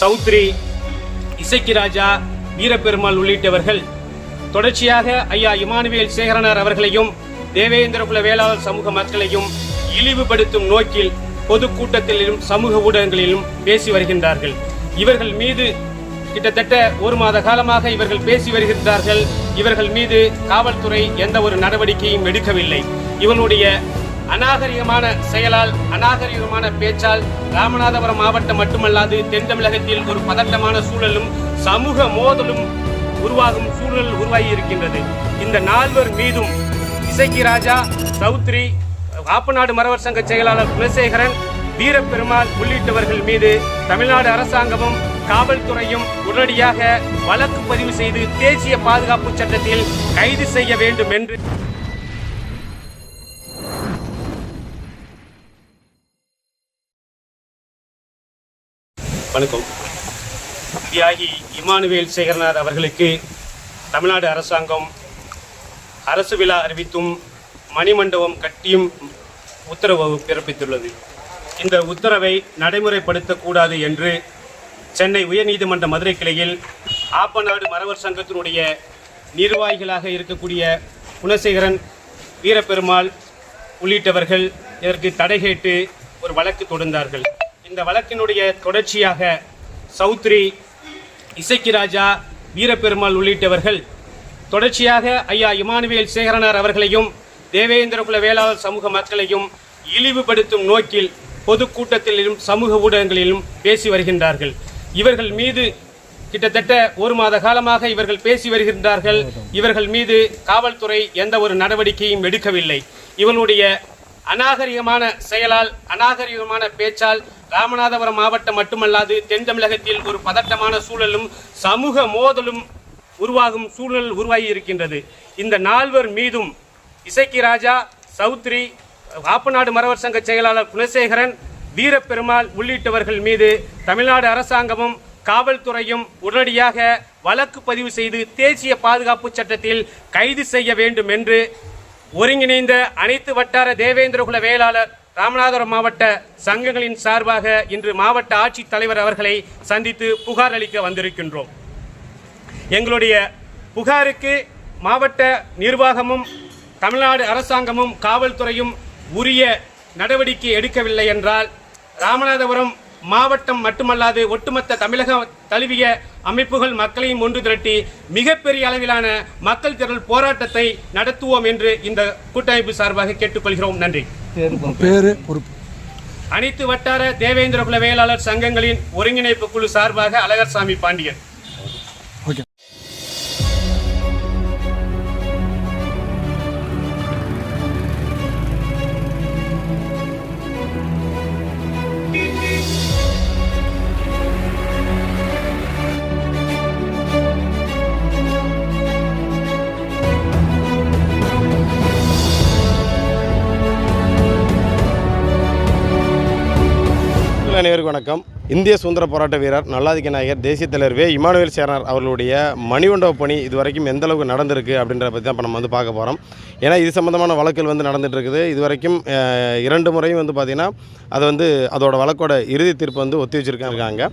சௌத்ரி இசைக்கு ராஜா வீரபெருமாள் உள்ளிட்டவர்கள். தொடர்ச்சியாக ஐயா இமானுவேல் சேகரனார் அவர்களையும் தேவேந்திரகுல வேளாளர் சமூக மக்களையும் இழிவுபடுத்தும் நோக்கில் பொதுக்கூட்டத்திலும் சமூக ஊடகங்களிலும் பேசி வருகின்றார்கள். இவர்கள் மீது கிட்டத்தட்ட ஒரு மாத காலமாக இவர்கள் பேசி வருகின்றார்கள். இவர்கள் மீது காவல்துறை எந்த ஒரு நடவடிக்கையும் எடுக்கவில்லை. இவனுடைய அநாகரிகமான செயலால் அநாகரிகமான பேச்சால் ராமநாதபுரம் மாவட்டம் மட்டுமல்லாது தென் தமிழகத்தில் ஒரு பதட்டமான சூழலும் சமூக மோதலும் உருவாகும் சூழல் உருவாகி இருக்கின்றது. இந்த நால்வர் மீதும் இசக்கி ராஜா சௌத்ரி ஆப்பநாடு மரவர் சங்க செயலாளர் குலசேகரன் வீரப்பெருமாள் உள்ளிட்டவர்கள் மீது தமிழ்நாடு அரசாங்கமும் காவல்துறையும் உடனடியாக வழக்கு பதிவு செய்து தேசிய பாதுகாப்பு சட்டத்தில் கைது செய்ய வேண்டும் என்று வணக்கம். தியாகி இமானுவேல் சேகரனார் அவர்களுக்கு தமிழ்நாடு அரசாங்கம் அரசு விழா அறிவித்தும் மணிமண்டபம் கட்டியும் உத்தரவு பிறப்பித்துள்ளது. இந்த உத்தரவை நடைமுறைப்படுத்தக்கூடாது என்று சென்னை உயர்நீதிமன்ற மதுரை கிளையில் ஆப்பநாடு மறவர் சங்கத்தினுடைய நிர்வாகிகளாக இருக்கக்கூடிய குணசேகரன் வீரப்பெருமாள் உள்ளிட்டவர்கள் இதற்கு தடை கேட்டு ஒரு வழக்கு தொடர்ந்தார்கள் இந்த வழக்கினுடைய தொடர்ச்சியாக சௌத்ரி இசைக்கு ராஜா வீரப்பெருமாள் உள்ளிட்டவர்கள் தொடர்ச்சியாக ஐயா இமானுவேல் சேகரனார் அவர்களையும் தேவேந்திரகுல வேளாளர் சமூக மக்களையும் இழிவுபடுத்தும் நோக்கில் பொதுக்கூட்டத்திலும் சமூக ஊடகங்களிலும் பேசி வருகின்றார்கள். இவர்கள் மீது கிட்டத்தட்ட ஒரு மாத காலமாக இவர்கள் பேசி வருகின்றார்கள். இவர்கள் மீது காவல்துறை எந்த ஒரு நடவடிக்கையும் எடுக்கவில்லை. இவனுடைய அநாகரிகமான செயலால் அநாகரிகமான பேச்சால் ராமநாதபுரம் மாவட்டம் மட்டுமல்லாது தென் தமிழகத்தில் ஒரு பதட்டமான சூழலும் சமூக மோதலும் உருவாகும் சூழல் உருவாகி இருக்கின்றது. இந்த நால்வர் மீதும் இசைக்கி ராஜா சௌத்ரி ஆப்பநாடு மரவர் சங்க செயலாளர் குணசேகரன் வீரப்பெருமாள் உள்ளிட்டவர்கள் மீது தமிழ்நாடு அரசாங்கமும் காவல்துறையும் உடனடியாக வழக்கு பதிவு செய்து தேசிய பாதுகாப்பு சட்டத்தில் கைது செய்ய வேண்டும் என்று ஒருங்கிணைந்த அனைத்து வட்டார தேவேந்திரகுல வேளாளர் ராமநாதபுரம் மாவட்ட சங்கங்களின் சார்பாக இன்று மாவட்ட ஆட்சித் தலைவர் அவர்களை சந்தித்து புகார் அளிக்க வந்திருக்கின்றோம். எங்களுடைய புகாருக்கு மாவட்ட நிர்வாகமும் தமிழ்நாடு அரசாங்கமும் காவல்துறையும் உரிய நடவடிக்கை எடுக்கவில்லை என்றால் ராமநாதபுரம் மாவட்டம் மட்டுமல்லாது ஒட்டுமொத்த தமிழக தழுவிய அமைப்புகள் மக்களையும் ஒன்று திரட்டி மிகப்பெரிய அளவிலான மக்கள் திரள் போராட்டத்தை நடத்துவோம் என்று இந்த கூட்டமைப்பு சார்பாக கேட்டுக்கொள்கிறோம். நன்றி. பேரு பொறுப்பு. அனைத்து வட்டார தேவேந்திர குல வேளாளர் சங்கங்களின் ஒருங்கிணைப்பு குழு சார்பாக அழகர்சாமி பாண்டியன். அனைவருக்கும் வணக்கம். இந்திய சுதந்திர போராட்ட வீரர் நல்லாதிக்க நாயகர் தேசிய தலைவர் வே. இமானுவேல் சேனார் அவர்களுடைய மணிமண்டப பணி இது வரைக்கும் எந்த அளவுக்கு நடந்திருக்கு அப்படின்றத பற்றி தான் இப்போ நம்ம வந்து பார்க்க போகிறோம் ஏன்னா இது சம்மந்தமான வழக்குகள் வந்து நடந்துட்டு இருக்குது. இது வரைக்கும் இரண்டு முறையும் வந்து பார்த்திங்கன்னா அது வந்து அதோட வழக்கோட இறுதி தீர்ப்பு வந்து ஒத்தி வச்சிருக்காங்க.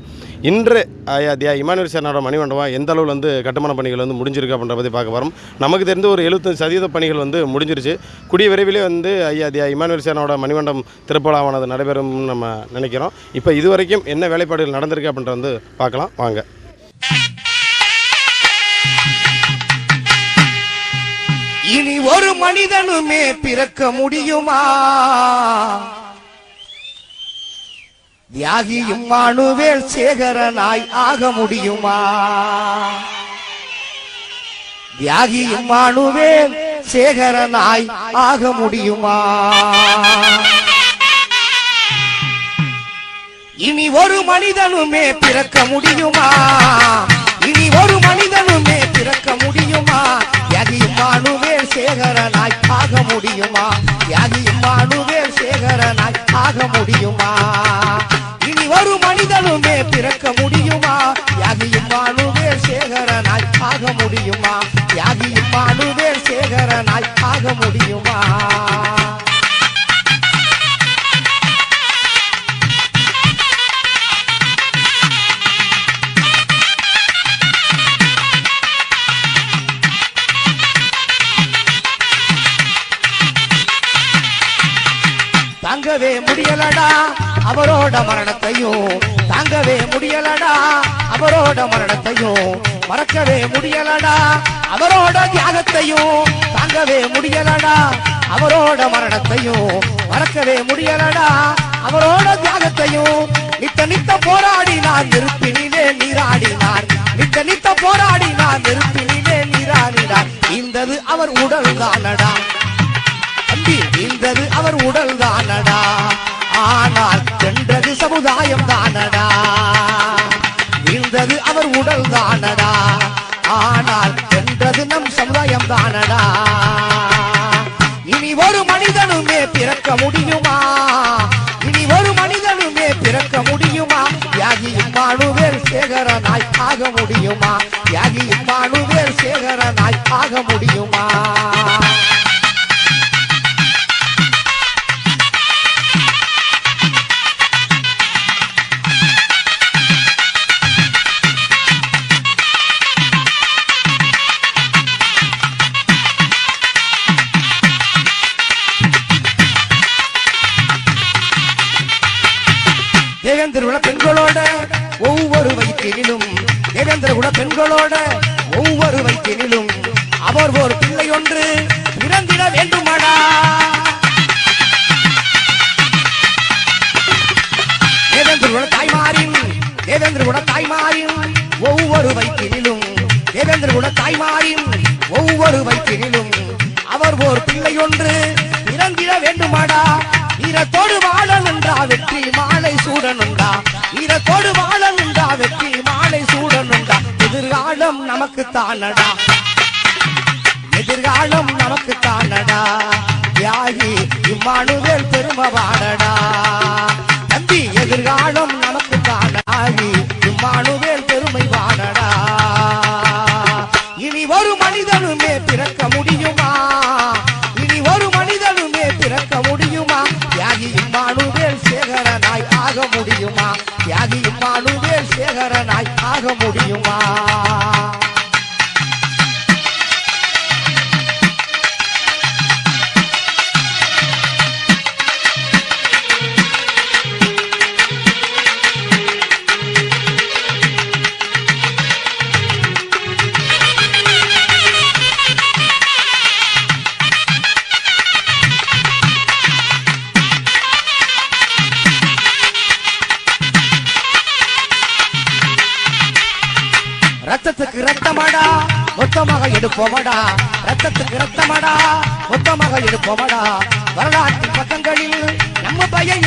இன்று ஐயா தியா இமானுவேல் சேனாரோட மணிமண்டபம் எந்த அளவில் வந்து கட்டுமான பணிகள் வந்து முடிஞ்சிருக்கு அப்படின்ற பற்றி பார்க்க வரோம். நமக்கு தெரிந்து ஒரு எழுபத்தஞ்சு சதவீத பணிகள் வந்து முடிஞ்சிருச்சு. கூடிய விரைவிலே வந்து ஐயா தியா இமானுவேல் சேனாரோட மணிமண்டபம் திருப்பலாவானது நடைபெறும்னு நம்ம நினைக்கிறோம். இப்போ இது வரைக்கும் என்ன வேலைப்பாடுகள் நடந்திருக்கு அப்படின்ற வந்து பார்க்கலாம். வாங்க. இனி ஒரு மனிதனுமே பிறக்க முடியுமா? தியாகியும் மானுவேல் சேகரனாய் ஆக முடியுமா? தியாகியும் மானுவேல் சேகரனாய் ஆக முடியுமா? இனி ஒரு மனிதனுமே பிறக்க முடியுமா? இனி ஒரு மனிதனுமே பிறக்க முடியுமா? யாகியும் மானுவேல் சேகரனாய் ஆக முடியுமா? யாகியும் மானுவேல் சேகரனாய் ஆக முடியுமா? ஆக முடியுமா? தியாகியும் பாடுவேன் சேகரனாய் ஆக முடியுமா? தாங்கவே முடியலடா அவரோட மரணத்தையும் தாங்கவே முடியலடா அவரோட மரணத்தையும். மறக்கவே முடியலடா. அவரோட தியாகத்தையும் தாங்கவே முடியலடா. அவரோட மரணத்தையும் மறக்கவே முடியலடா. அவரோட தியாகத்தையும் நித்த நித்த போராடினார் நெருப்பினிலே நீராடினார். நித்த நித்த போராடினார் நெருப்பினிலே நீராடினார். இந்தது அவர் உடல் தானடா. தம்பி இந்தது அவர் உடல் தானடா. ஆனால் சென்றது சமுதாயம் தானடா. வீழ்ந்தது அவர் உடல் தானடா. சமுதாயம் தானடா இனி ஒரு மனிதனுமே பிறக்க முடியுமா? இனி ஒரு மனிதனுமே பிறக்க முடியுமா? யாகி இம்மானுவேல் சேகரனாய் ஆக முடியுமா? யாகி இம்மானுவேல் சேகரனாய் ஆக முடியுமா? தேவேந்திர குல பெண்களோட ஒவ்வொரு வயிற்றினிலும் தேவேந்திர குல பெண்களோட ஒவ்வொரு வயிற்றினிலும் அவர் ஒரு பிள்ளை ஒன்று பிறந்திட வேண்டுமாடா. தேவேந்திர குல தாய்மாரின் தேவேந்திர குல தாய்மாரின் ஒவ்வொரு வயிற்றினிலும் தேவேந்திர குல தாய்மாரின் ஒவ்வொரு வயிற்றினிலும் அவர் ஒரு பிள்ளை ஒன்று பிறந்திட வேண்டுமாடா. ஈரத்தோடு வாழனுண்டா வெற்றி மாலை சூடனுண்டா வாழ வாழனுண்டா வெற்றி மாலை சூடனுண்டா எதிர்காலம் நமக்கு தானடா. எதிர்காலம் நமக்கு தானடா. தியாகி இம்மானுவேல் பெருமவாடடா தம்பி எதிர்காலம் தியாகி இம்மானுவேல் சேகரனாய் ஆக முடியுமா? தியாகி இம்மானுவேல் சேகரனாய் ஆக முடியுமா? மொத்தமாக எடுப்போமடா ரத்தத்துக்கு ரத்தமாடா மொத்தமாக எடுப்போமடா வரலாற்று பக்கங்களில் நம்ம பையன்